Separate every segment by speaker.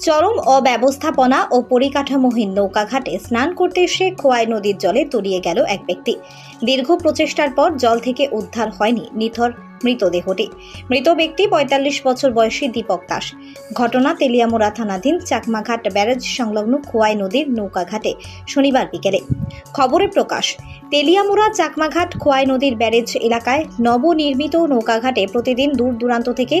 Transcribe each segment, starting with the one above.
Speaker 1: চরম অব্যবস্থাপনা ও পরিকাঠামোহীন নৌকাঘাটে স্নান করতে এসে খোয়াই নদীর জলে তলিয়ে গেল এক ব্যক্তি। দীর্ঘ প্রচেষ্টার পর জল থেকে উদ্ধার হয়নি নিথর মৃতদেহটি মৃত ব্যক্তি পঁয়তাল্লিশ বছর বয়সী দীপক দাস। ঘটনা তেলিয়ামুড়া থানাধীন চাকমাঘাট ব্যারেজ সংলগ্ন খোয়াই নদীর নৌকাঘাটে শনিবার বিকেলে। খবরে প্রকাশ, তেলিয়ামুড়া চাকমাঘাট খোয়াই নদীর ব্যারেজ এলাকায় নবনির্মিত নৌকাঘাটে প্রতিদিন দূর দূরান্ত থেকে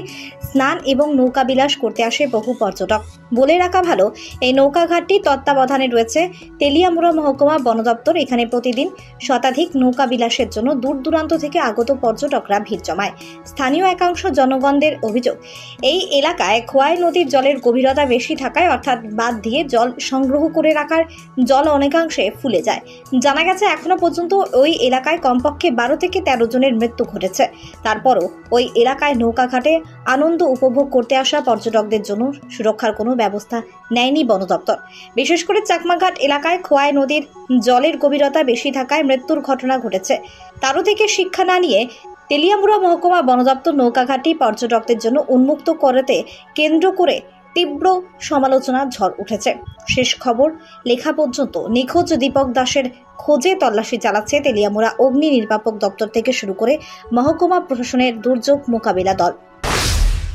Speaker 1: স্নান এবং নৌকাবিলাস করতে আসে বহু পর্যটক। বলে রাখা ভালো, এই নৌকাঘাটটি তত্ত্বাবধানে রয়েছে তেলিয়ামুড়া মহকুমা বন দপ্তর। এখানে প্রতিদিন শতাধিক নৌকা বিলাসের জন্য দূর দূরান্ত থেকে আগত পর্যটকরা ভিড় জমায়। স্থানীয় একাংশ জনগণদের অভিযোগ। এই এলাকায় খোয়াই নদীর জলের গভীরতা বেশি থাকায়, অর্থাৎ বাদ দিয়ে জল সংগ্রহ করে রাখার জল অনেকাংশে ফুলে যায়। জানা গেছে, এখনও পর্যন্ত ওই এলাকায় কমপক্ষে বারো থেকে তেরো জনের মৃত্যু ঘটেছে। তারপরও ওই এলাকায় নৌকাঘাটে আনন্দ উপভোগ করতে আসা পর্যটকদের জন্য সুরক্ষার কোনো ব্যবস্থা নেয়নি বন দপ্তর। বিশেষ করে চাকমাঘাট এলাকায় খোয়াই নদীর জলের গভীরতা বেশি থাকায় মৃত্যুর ঘটনা ঘটেছে। তারও থেকে শিক্ষা না নিয়ে তেলিয়ামুড়া মহকুমা বন নৌকাঘাটি পর্যটকদের জন্য উন্মুক্ত করতে কেন্দ্র করে তীব্র সমালোচনার ঝড় উঠেছে। শেষ খবর লেখা পর্যন্ত নিখোঁজ দীপক দাসের খোঁজে তল্লাশি চালাচ্ছে তেলিয়ামুড়া অগ্নি নির্বাপক দপ্তর থেকে শুরু করে মহকুমা প্রশাসনের দুর্যোগ মোকাবিলা দল।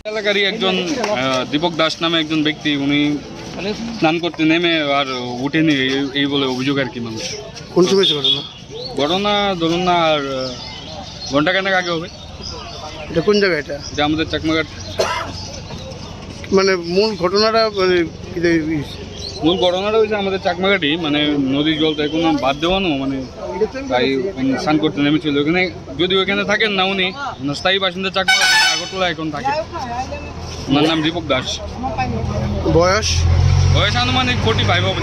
Speaker 2: এলাকারই একজন দীপক দাস নামে একজন ব্যক্তি উনি স্নান করতে নেমে আর উঠেনি এই- বলে অভিযোগ আর কি মানুষ
Speaker 3: ঘটনা?
Speaker 2: ঘটনা ধরুন না আর ঘণ্টা খানেক আগে হবে।
Speaker 3: এটা কোন জায়গা এটা?
Speaker 2: যে আমাদের চাকমাঘাট।
Speaker 3: মানে মূল ঘটনাটা মানে কি যে-
Speaker 2: মূল ঘটনাটা হয়েছে আমাদের চাকমাঘাটি মানে নদীর জল তাই এখন বাদ দেওয়ানো মানে তাই উনি স্নান করতে নেমেছিল। ওখানে যদি ওখানে থাকেন না উনি মানে স্থায়ী বাসিন্দা চাকমাঘাট উনি আগরতলা এখন থাকে। ওনার নাম দীপক দাস।
Speaker 3: বয়স?
Speaker 2: বয়স আনুমানিক ফোর্টি ফাইভ হবে।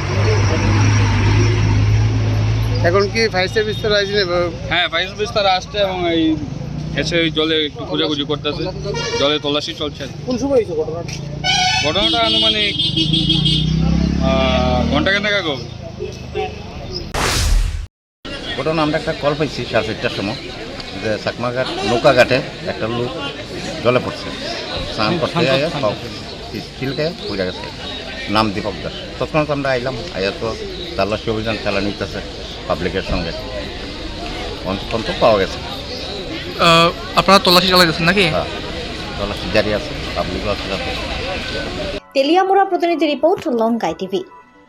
Speaker 3: এখন কি ফায়ার সার্ভিস তো আছে না বা-
Speaker 2: হ্যাঁ ফাইভ বিস্তার আসছে এবং এই এসে ওই জলে একটু খোঁজাখুঁজি করতেছে। জলে তল্লাশি চলছে
Speaker 3: কোন সময় হয়েছে ঘটনাটা?
Speaker 2: ঘটনাটা আনুমানিক ঘণ্টা কেনাক আগে।
Speaker 4: ঘটনা আমরা একটা কল পাইছি সাড়ে চারটার সময় যে চাকমাঘাট নৌকাঘাটে একটা লোক জলে পড়ছে। স্নান করতে আগে চিলকে পড়ে গেছে। নাম দীপক দাস। তৎক্ষণাৎ আমরা আইলাম আইয়া তো তাল্লাশি অভিযান চালা নিতেছে পাবলিকের সঙ্গে। অন্তত পাওয়া গেছে।
Speaker 5: আহ, আপনারা তল্লাশি চালাইতেছেন নাকি?
Speaker 4: হ্যাঁ তল্লাশি জারি আছে পাবলিকও আছে
Speaker 1: তেলিয়ামুড়া প্রতিনিধি রিপোর্ট লঙ্কাই টিভি।